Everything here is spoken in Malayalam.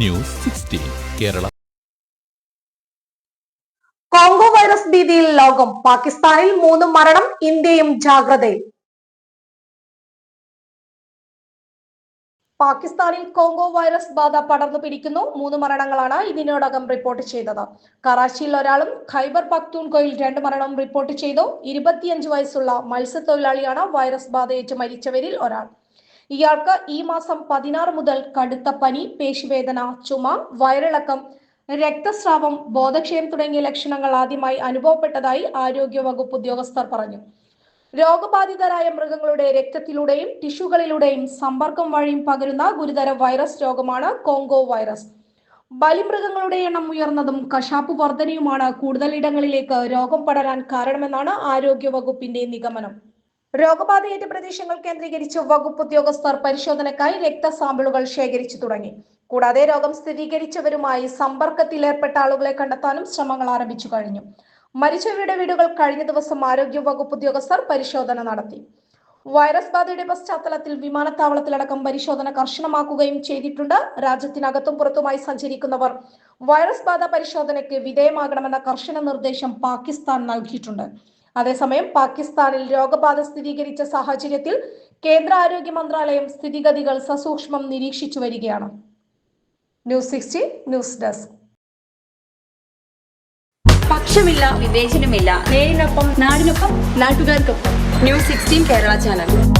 News sixteen Kerala. Congo virus ഭീതിയിൽ ലോകം. പാകിസ്ഥാനിൽ മൂന്ന് മരണം ഇന്ത്യയും ജാഗ്രതയിൽ. പാകിസ്ഥാനിൽ കോങ്കോ വൈറസ് ബാധ പടർന്നു പിടിക്കുന്നു. മൂന്ന് മരണങ്ങളാണ് ഇതിനോടകം റിപ്പോർട്ട് ചെയ്തത്. കറാച്ചിയിൽ ഒരാളും ഖൈബർ പക്തൂൺകോയിൽ രണ്ട് മരണവും റിപ്പോർട്ട് ചെയ്തു. ഇരുപത്തിയഞ്ച് വയസ്സുള്ള മത്സ്യത്തൊഴിലാളിയാണ് വൈറസ് ബാധയേറ്റ് മരിച്ചവരിൽ ഒരാൾ. ഇയാൾക്ക് ഈ മാസം പതിനാറ് മുതൽ കടുത്ത പനി പേശിവേദന ചുമ വയറിളക്കം രക്തസ്രാവം ബോധക്ഷയം തുടങ്ങിയ ലക്ഷണങ്ങൾ ആദ്യമായി അനുഭവപ്പെട്ടതായി ആരോഗ്യ വകുപ്പ് ഉദ്യോഗസ്ഥർ പറഞ്ഞു. രോഗബാധിതരായ മൃഗങ്ങളുടെ രക്തത്തിലൂടെയും ടിഷ്യൂകളിലൂടെയും സമ്പർക്കം വഴിയും പകരുന്ന ഗുരുതര വൈറസ് രോഗമാണ് കോങ്കോ വൈറസ്. ബലിമൃഗങ്ങളുടെ എണ്ണം ഉയർന്നതും കശാപ്പ് വർധനയുമാണ് കൂടുതൽ ഇടങ്ങളിലേക്ക് രോഗം പടരാൻ കാരണമെന്നാണ് ആരോഗ്യ വകുപ്പിന്റെ നിഗമനം. രോഗബാധയേറ്റ പ്രദേശങ്ങൾ കേന്ദ്രീകരിച്ച് വകുപ്പ് ഉദ്യോഗസ്ഥർ പരിശോധനയ്ക്കായി രക്തസാമ്പിളുകൾ ശേഖരിച്ചു തുടങ്ങി. കൂടാതെ രോഗം സ്ഥിരീകരിച്ചവരുമായി സമ്പർക്കത്തിൽ ഏർപ്പെട്ട ആളുകളെ കണ്ടെത്താനും ശ്രമങ്ങൾ ആരംഭിച്ചു കഴിഞ്ഞു. മരിച്ചവരുടെ വീടുകൾ കഴിഞ്ഞ ദിവസം ആരോഗ്യ വകുപ്പ് ഉദ്യോഗസ്ഥർ പരിശോധന നടത്തി. വൈറസ് ബാധയുടെ പശ്ചാത്തലത്തിൽ വിമാനത്താവളത്തിലടക്കം പരിശോധന കർശനമാക്കുകയും ചെയ്തിട്ടുണ്ട്. രാജ്യത്തിനകത്തും പുറത്തുമായി സഞ്ചരിക്കുന്നവർ വൈറസ് ബാധ പരിശോധനയ്ക്ക് വിധേയമാകണമെന്ന കർശന നിർദ്ദേശം പാകിസ്ഥാൻ നൽകിയിട്ടുണ്ട്. അതേസമയം പാകിസ്ഥാനിൽ രോഗബാധ സ്ഥിരീകരിച്ച സാഹചര്യത്തിൽ കേന്ദ്ര ആരോഗ്യ മന്ത്രാലയം സ്ഥിതിഗതികൾ സസൂക്ഷ്മം നിരീക്ഷിച്ചു വരികയാണ്. News sixty news desk. പക്ഷമില്ല വിവേചനമില്ല. നേരിനൊപ്പം നാടിനൊപ്പം നാട്ടുകാർക്കൊപ്പം. News sixteen Kerala channel.